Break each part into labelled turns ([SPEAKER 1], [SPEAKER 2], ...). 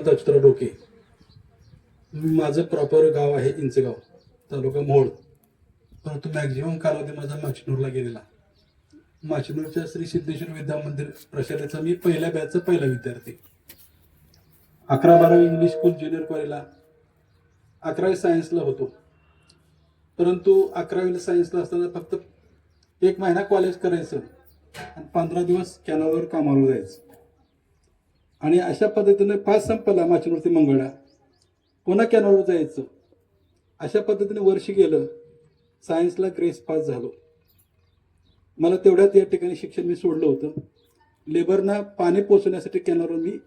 [SPEAKER 1] दक्षिणा डोके. माझं प्रॉपर गाव आहे इंचगाव तालुका मोहोळ. परंतु मॅक्झिमम कालावधी माझा माचिनूरला गेलेला. माचिनूरच्या श्री सिद्धेश्वर विद्या मंदिर प्रशालेचा मी पहिल्या बॅचचा पहिला विद्यार्थी. अकरा बारावी इंग्लिश स्कूल ज्युनियर कॉलेजला अकरावी सायन्सला होतो. परंतु अकरावीला सायन्सला असताना फक्त एक महिना कॉलेज करायचं आणि पंधरा दिवस कॅनलवर कामाला जायचं. आणि अशा पद्धतीने पाच संपला माचनूर मंगळा. पुन्हा कॅनलवर जायचं. अशा पद्धतीने वर्ष गेलं. सायन्सला ग्रेस पास झालो. मला तेवढ्यात या ठिकाणी शिक्षण मी सोडलं होतं. लेबरना पाणी पोचवण्यासाठी कॅनॉलवर मी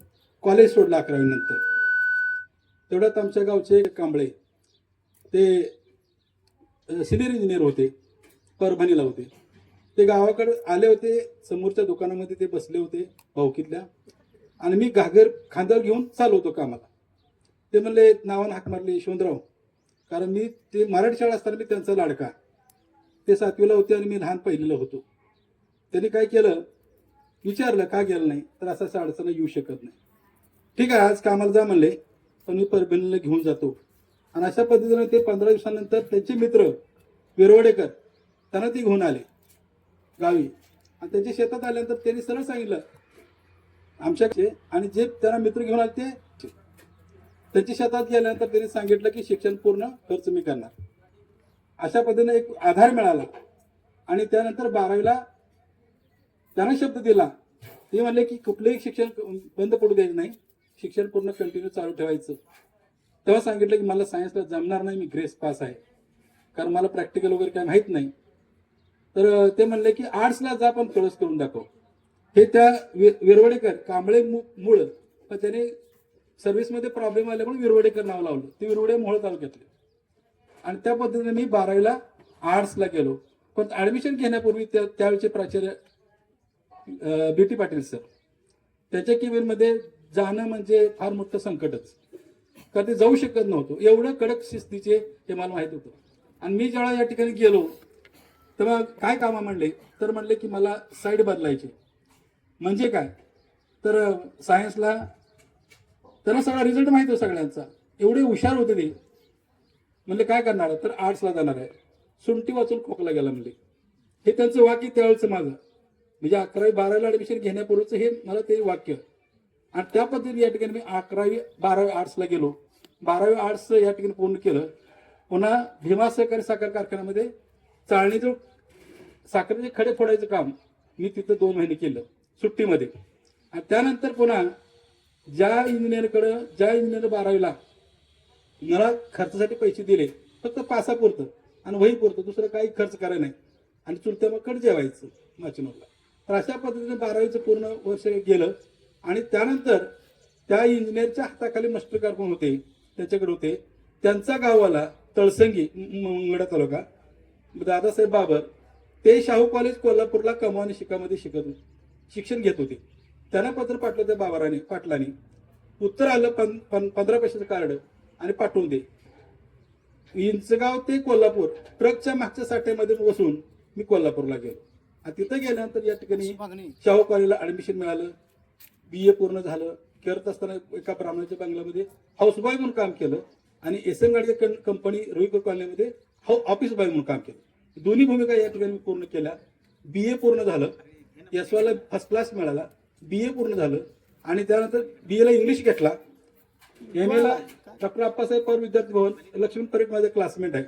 [SPEAKER 1] कॉलेज सोडलं अकरावीनंतर. तेवढ्यात आमच्या गावचे कांबळे ते सिनियर इंजिनियर होते परभणीला होते. ते गावाकडे आले होते समोरच्या दुकानामध्ये ते बसले होते भाऊकीतल्या. आणि मी घागर खांद्यावर घेऊन चालू होतो कामाला. ते म्हणले नावानं हाक मारले यशवंतराव. कारण मी ते मराठी शाळा असताना मी त्यांचा लाडका. ते सातवीला होते आणि मी लहान पहिलीला होतो. त्यांनी काय केलं? विचारलं का गेलं नाही? तर असं असं अडचण येऊ शकत नाही. ठीक आहे आज कामाला जा म्हणले पण मी परभणीला घेऊन जातो. आणि अशा पद्धतीने ते पंधरा दिवसानंतर त्यांचे मित्र विरवडेकर त्यांना ती घेऊन आले गावी. आणि त्यांच्या शेतात आल्यानंतर त्यांनी सरळ सांगितलं आमच्याचे आणि जे त्यांना मित्र घेऊन आले ते त्यांच्या शेतात गेल्यानंतर त्यांनी सांगितलं की शिक्षण पूर्ण खर्च मी करणार. अशा पद्धतीने एक आधार मिळाला. आणि त्यानंतर बारावीला त्यांना शब्द दिला. ते म्हणले की कुठलंही शिक्षण बंद पडू द्यायचं नाही. शिक्षण पूर्ण कंटिन्यू चालू ठेवायचं. तेव्हा सांगितलं की मला सायन्सला जमणार नाही. मी ग्रेस पास आहे. कारण मला प्रॅक्टिकल वगैरे काय माहीत नाही. तर ते म्हणले की आर्ट्सला जा पण कळस करून दाखव. हे त्या विरवडेकर कांबळे मू- मूळ त्याने सर्व्हिसमध्ये प्रॉब्लेम आल्यामुळे विरवडेकर नाव लावलं. ते विरवडे मोहळ तालुक्यातले. आणि त्या पद्धतीने मी बारावीला आर्ट्सला गेलो. पण ऍडमिशन घेण्यापूर्वी त्या त्यावेळेचे प्राचार्य बी टी पाटील सर त्याच्या केबिनमध्ये जाणं म्हणजे फार मोठं संकटच. कारण ते जाऊ शकत नव्हतं. एवढं कडक शिस्तीचे हे मला माहीत होतं. आणि मी जेव्हा या ठिकाणी गेलो तेव्हा काय कामं म्हणले? तर म्हणले की मला साईड बदलायची. म्हणजे काय? तर सायन्सला त्यांना सगळा रिझल्ट माहिती आहे सगळ्यांचा. एवढे हुशार होते ते. म्हणले काय करणार? तर आर्ट्सला जाणार आहे. सुंटी वाचून खोकला गेला म्हणले. हे त्यांचं वाक्य त्यावेळेचं माझं. म्हणजे अकरावी बारावीला ॲडमिशन घेण्यापूर्वीचं हे मला ते वाक्य. आणि त्या पद्धतीने या ठिकाणी मी अकरावी बारावी आर्ट्सला गेलो. बारावी आर्ट्स या ठिकाणी पूर्ण केलं. पुन्हा भीमा सहकारी साखर कारखान्यामध्ये चाळणीचं साखरेचे खडे फोडायचं काम. मी तिथं दोन महिने केलं सुट्टीमध्ये. आणि त्यानंतर पुन्हा ज्या इंजिनियरकडं ज्या इंजिनियर बारावीला मला खर्चासाठी पैसे दिले फक्त पासापुरतं आणि वही पुरतं दुसरं काही खर्च करायला नाही. आणि चुलत्या मग कडे जेवायचं माचनूरला तर अशा पद्धतीने बारावीचं पूर्ण वर्ष गेलं. आणि त्यानंतर त्या इंजिनियरच्या हाताखाली मास्टर कारकून होते त्याच्याकडे होते. त्यांचा गावाला तळसंगी मंगडा मंगळा तालुका दादासाहेब बाबर ते शाहू कॉलेज कोल्हापूरला कमावणी शिकामध्ये शिकत होते. शिक्षण घेत होते. त्यांना पत्र पाठवलं त्या बाबाराने पाटलाने. उत्तर आलं पं, पंधरा पैशाचं कार्ड आणि पाठवून दे. इंचगाव ते कोल्हापूर ट्रकच्या मागच्या साठ्यामध्ये बसून मी कोल्हापूरला गेलो. आणि तिथं गेल्यानंतर या ठिकाणी शाहू कॉलेजला ऍडमिशन मिळालं. बी ए पूर्ण झालं. करत असताना एका ब्राह्मणाच्या बंगल्यामध्ये हाऊसबॉय म्हणून काम केलं. आणि एस एम गाडगे कं- कंपनी रुईकर कॉलनीमध्ये हाऊ ऑफिस बॉय म्हणून काम केलं. दोन्ही भूमिका या ठिकाणी मी पूर्ण केल्या. बी ए पूर्ण झालं. एस वायला फर्स्ट क्लास मिळाला. बी ए पूर्ण झालं. आणि त्यानंतर बी एला इंग्लिश घेतला. एम एला डॉक्टर अप्पासाहेब पवार विद्यार्थी भवन लक्ष्मण परेख माझे क्लासमेट आहे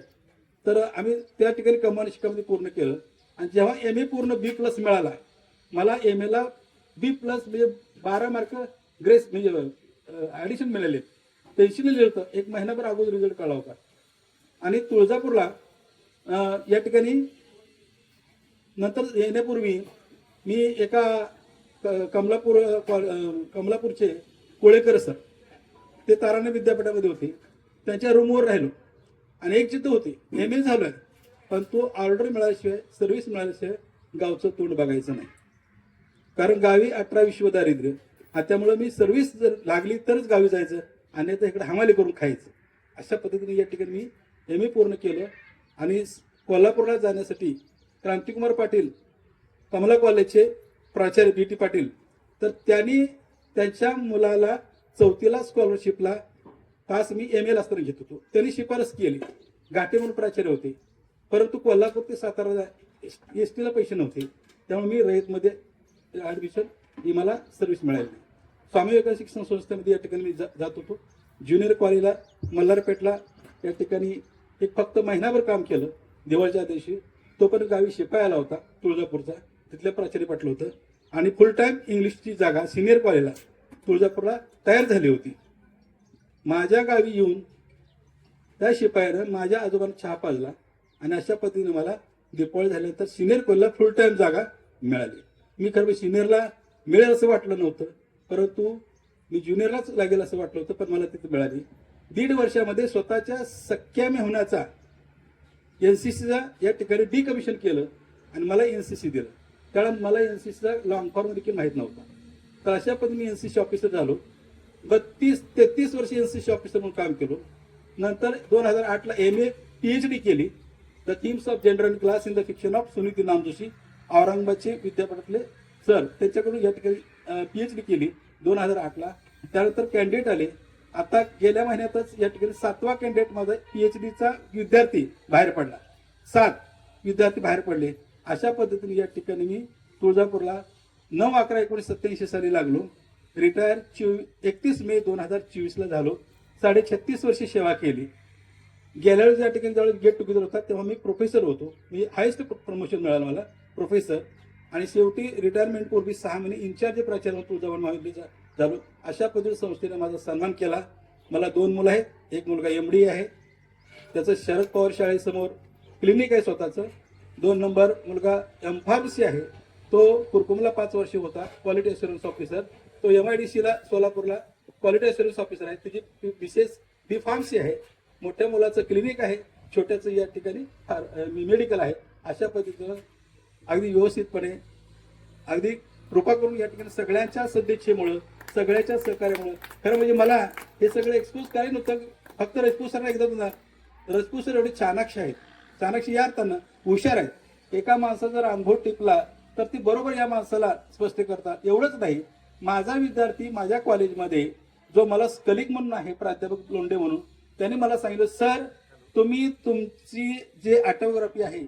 [SPEAKER 1] तर आम्ही त्या ठिकाणी कमान शिकामध्ये पूर्ण केलं. आणि जेव्हा एम ए पूर्ण बी प्लस मिळाला मला एम एला बी प्लस म्हणजे बारा मार्क ग्रेस म्हणजे ॲडिशन मिळाले. पेन्शन लिहिलं होतं एक महिनाभर अगोदर रिझल्ट कळला होता. आणि तुळजापूरला या ठिकाणी नंतर येण्यापूर्वी मी एका क- कमलापूर कमलापूरचे कोळेकर सर ते ताराणे विद्यापीठामध्ये होते. त्यांच्या रूमवर राहिलो. आणि एक जिद्द होती. एम ए आहे पण तो ऑर्डर मिळाल्याशिवाय सर्व्हिस मिळाल्याशिवाय गावचं तोंड बघायचं नाही. कारण गावी अठरा विश्व दारिद्र्य आणि त्यामुळे मी सर्व्हिस जर लागली तरच गावी जायचं. आणि तर इकडे हमाली करून खायचं. अशा पद्धतीने या ठिकाणी मी एम ए पूर्ण केलं. आणि कोल्हापूरला जाण्यासाठी क्रांतिकुमार पाटील कमला कॉलेजचे प्राचार्य बी टी पाटील तर त्यांनी त्यांच्या मुलाला चौथीला स्कॉलरशिपला पास मी एम एल असताना घेत होतो. त्यांनी शिफारस केली. घाटे म्हणून प्राचार्य होते. परंतु कोल्हापूर ते सातारा एस टीला पैसे नव्हते. त्यामुळे मी रयतमध्ये ॲडमिशन ही मला सर्व्हिस मिळाली स्वामी विवेकानंद शिक्षण संस्थेमध्ये या ठिकाणी मी जा- जात होतो. ज्युनियर कॉलेजला मल्हारपेठला या ठिकाणी एक फक्त महिनाभर काम केलं. दिवाळीच्या दिवशी तोपर्यंत गावी शिपाई आला होता तुळजापूरचा. तिथल्या प्राचार्य पाटलं होतं. आणि फुल टाईम इंग्लिशची जागा सिनियर कॉलेजला तुळजापूरला तयार झाली होती. माझ्या गावी येऊन त्या शिपायानं माझ्या आजोबांना चहा पाजला आणि अशा पद्धतीने मला दिपावळी झाल्यानंतर सिनियर कॉलेजला फुल टाईम जागा मिळाली. मी खरं सिनियरला मिळेल असं वाटलं नव्हतं. परंतु मी ज्युनियरलाच लागेल असं वाटलं होतं पण मला तिथे मिळाली. दीड वर्षामध्ये स्वतःच्या सख्या होण्याचा एन सी सीचा या ठिकाणी डी कमिशन केलं आणि मला एन सी सी दिलं. कारण मला एन सी सीचा लॉंग फॉर्म देखील माहीत नव्हता. तर अशा पद्धतीने एन सी सी ऑफिसर झालो. बत्तीस तेहतीस वर्ष एन सी सी ऑफिसर म्हणून काम केलो. नंतर दोन हजार आठला M A P H D केली. The themes of general class in the fiction of Suniti Namjoshi औरंगाबादचे विद्यापीठातले सर त्याच्याकडून या ठिकाणी पी एच डी केली दोन हजार आठला त्यानंतर कॅन्डिडेट आले. आता गेल्या महिन्यातच या ठिकाणी सातवा कॅन्डिडेट माझा पी एच डीचा विद्यार्थी बाहेर पडला. सात विद्यार्थी बाहेर पडले. अशा पद्धतीने या ठिकाणी मी तुळजापूरला नऊ अकरा एकोणीस सत्याऐंशी साली लागलो. रिटायर चोवीस एकतीस मे दोन हजार चोवीसला झालो. साडे छत्तीस वर्षे सेवा केली. गेल्या वेळेस या ठिकाणी ज्यावेळेस गेट टुगेदर होता तेव्हा मी प्रोफेसर होतो. मी हायेस्ट प्रमोशन मिळालं मला प्रोफेसर आणि शेवटी रिटायरमेंट पूर्वी सहा महिने इन्चार्ज प्राचार्य तुळजाभवन तुळजाभवानी महाविद्यालयाचा झालो. अशा पद्धतीने संस्थेने माझा सन्मान केला. मला दोन मुलं आहेत. एक मुलगा एम डी आहे. त्याचं शरद पवार शाळेसमोर क्लिनिक आहे स्वतःचं. दोन नंबर मुलगा एम फार्मसी आहे. तो कुरकुमला पाच वर्ष होता क्वालिटी अशुरन्स ऑफिसर तो एम आय डी सीला सोलापूरला क्वालिटी अशुरन्स ऑफिसर आहे. त्याची विशेष बी फार्मसी आहे. मोठ्या मुलाचं क्लिनिक आहे. छोट्याचं या ठिकाणी फार मेडिकल आहे. अशा पद्धतीनं अगदी व्यवस्थितपणे अगदी कृपा करून या ठिकाणी सगळ्यांच्या सदिच्छेमुळं सगळ्याच्या सहकार्यामुळं. खरं म्हणजे मला हे सगळं एक्सपोज काय नव्हतं फक्त रजपूत सरांना एकदा तुझा रजपूत सर एवढे चाणाक्ष आहेत. चाणाक्ष या अर्थानं हुशार आहेत. एका माणसाचा जर अनुभव टिपला तर ती बरोबर या माणसाला स्पष्ट करतात. एवढंच नाही. माझा विद्यार्थी माझ्या कॉलेजमध्ये जो मला कलिक म्हणून आहे प्राध्यापक लोंडे म्हणून त्याने मला सांगितलं सर तुम्ही तुमची जे ऑटोग्राफी आहे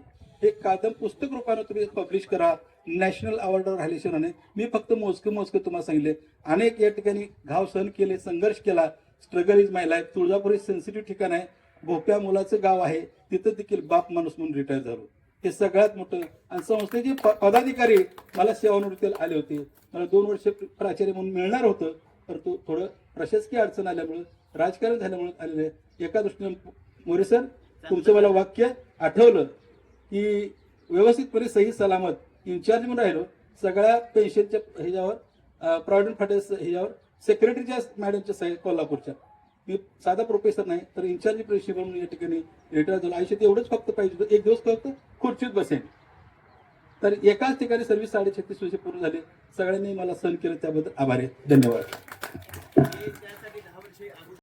[SPEAKER 1] हे कादम पुस्तक रूपानं तुम्ही पब्लिश करा. नॅशनल अवॉर्डवर राहिले शिराने मी फक्त मोजकं मोजकं तुम्हाला सांगितले. अनेक या ठिकाणी घाव सहन केले संघर्ष केला. Struggle is my life Tuljapur हे सेन्सिटिव्ह ठिकाण आहे. भोप्या मुलाचं गाव आहे. तिथं देखील बाप माणूस म्हणून रिटायर झालो. हे सगळ्यात मोठं आणि संस्थेचे पदाधिकारी मला सेवानिवृत्तीला आले होते. मला दोन वर्ष प्राचार्य म्हणून मिळणार होतं. तर तो थोडं प्रशासकीय अडचण आल्यामुळं राजकारण झाल्यामुळे आलेलं आहे. एका दृष्टीने मोरे सर तुमचं मला वाक्य आठवलं की व्यवस्थितपणे सही सलामत इन्चार्ज म्हणून राहिलो. सगळ्या पेन्शनच्या ह्याच्यावर प्रॉव्हिडंट फंड ह्याच्यावर सेक्रेटरीच्या मॅडमच्या सही कोल्हापूरच्या. मी साधा प्रोफेसर नाही तर इन्चार्ज प्रिन्सिपल म्हणून या ठिकाणी रिटायर झालो. आयुष्यात एवढंच फक्त पाहिजे होतं. एक दिवस फक्त खुर्चीत बसेन. तर एकाच ठिकाणी सर्व्हिस साडे छत्तीस पूर्ण झाले. सगळ्यांनी मला सहन केलं त्याबद्दल आभार आहे. धन्यवाद.